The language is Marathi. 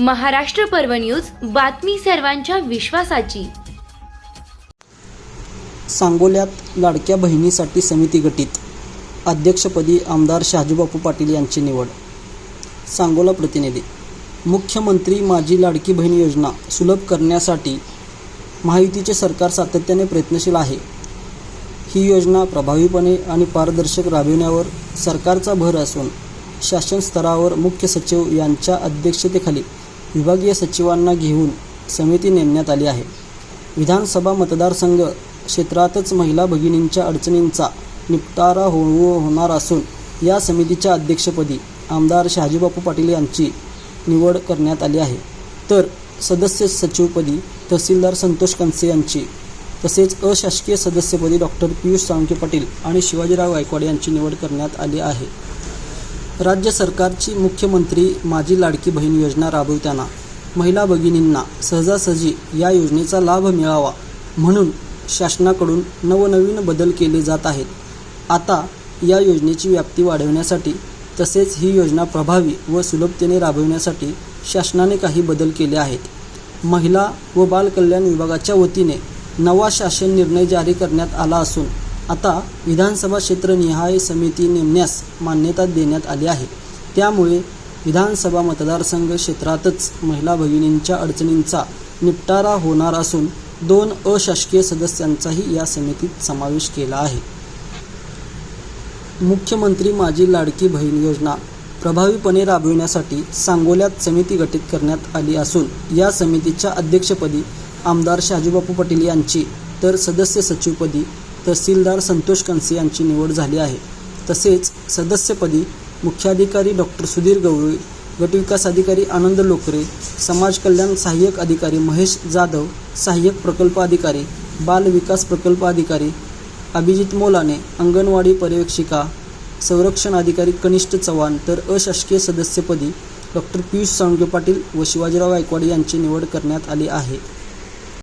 महाराष्ट्र पर्व न्यूज बातमी सर्वांच्या विश्वासाची. सांगोल्यात लाडक्या बहिणीसाठी समिती गठीत. अध्यक्षपदी आमदार शहाजीबापू पाटील यांची निवड. सांगोला प्रतिनिधी. मुख्यमंत्री माझी लाडकी बहीण योजना सुलभ करण्यासाठी महायुतीचे सरकार सातत्याने प्रयत्नशील आहे. ही योजना प्रभावीपणे आणि पारदर्शक राबविण्यावर सरकारचा भर असून शासन स्तरावर मुख्य सचिव यांच्या अध्यक्षतेखाली विभागीय सचिवांना घेऊन समिती नेमण्यात आली आहे. विधानसभा मतदारसंघ क्षेत्रातच महिला भगिनींच्या अडचणींचा निपटारा हो होणार असून या समितीच्या अध्यक्षपदी आमदार शहाजीबापू पाटील यांची निवड करण्यात आली आहे. तर सदस्य सचिवपदी तहसीलदार संतोष कंसे यांची तसेच अशासकीय सदस्यपदी डॉक्टर पियुष साळुंके पाटील आणि शिवाजीराव गायकवाड यांची निवड करण्यात आली आहे. राज्य सरकारची मुख्यमंत्री माझी लाडकी बहीण योजना राबवताना महिला भगिनींना सहजासहजी या योजनेचा लाभ मिळावा म्हणून शासनाकडून नवनवीन बदल केले जात आहेत. आता या योजनेची व्याप्ती वाढवण्यासाठी तसेच ही योजना प्रभावी व सुलभतेने राबविण्यासाठी शासनाने काही बदल केले आहेत. महिला व बालकल्याण विभागाच्या वतीने नवा शासन निर्णय जारी करण्यात आला असून आता विधानसभा क्षेत्रनिहाय समिती नेमण्यास मान्यता देण्यात आली आहे. त्यामुळे विधानसभा मतदारसंघ क्षेत्रातच महिला भगिनींच्या अडचणींचा निपटारा होणार असून दोन अशासकीय सदस्यांचाही या समितीत समावेश केला आहे. मुख्यमंत्री माझी लाडकी बहीण योजना प्रभावीपणे राबविण्यासाठी सांगोल्यात समिती गठीत करण्यात आली असून या समितीच्या अध्यक्षपदी आमदार शहाजीबापू पटेल यांची तर सदस्य सचिवपदी तहसीलदार संतोष कनसे यांची निवड झाली आहे. तसेच सदस्यपदी मुख्याधिकारी डॉक्टर सुधीर गवळी गटविकास अधिकारी आनंद लोकरे समाज कल्याण सहाय्यक अधिकारी महेश जाधव सहाय्यक प्रकल्प अधिकारी बाल विकास प्रकल्प अधिकारी अभिजित मोलाने अंगणवाडी पर्यवेक्षिका संरक्षण अधिकारी कनिष्ठ चव्हाण तर अशासकीय सदस्यपदी डॉक्टर पियुष साळुंके पाटील व शिवाजीराव गायकवाड यांची निवड करण्यात आली आहे.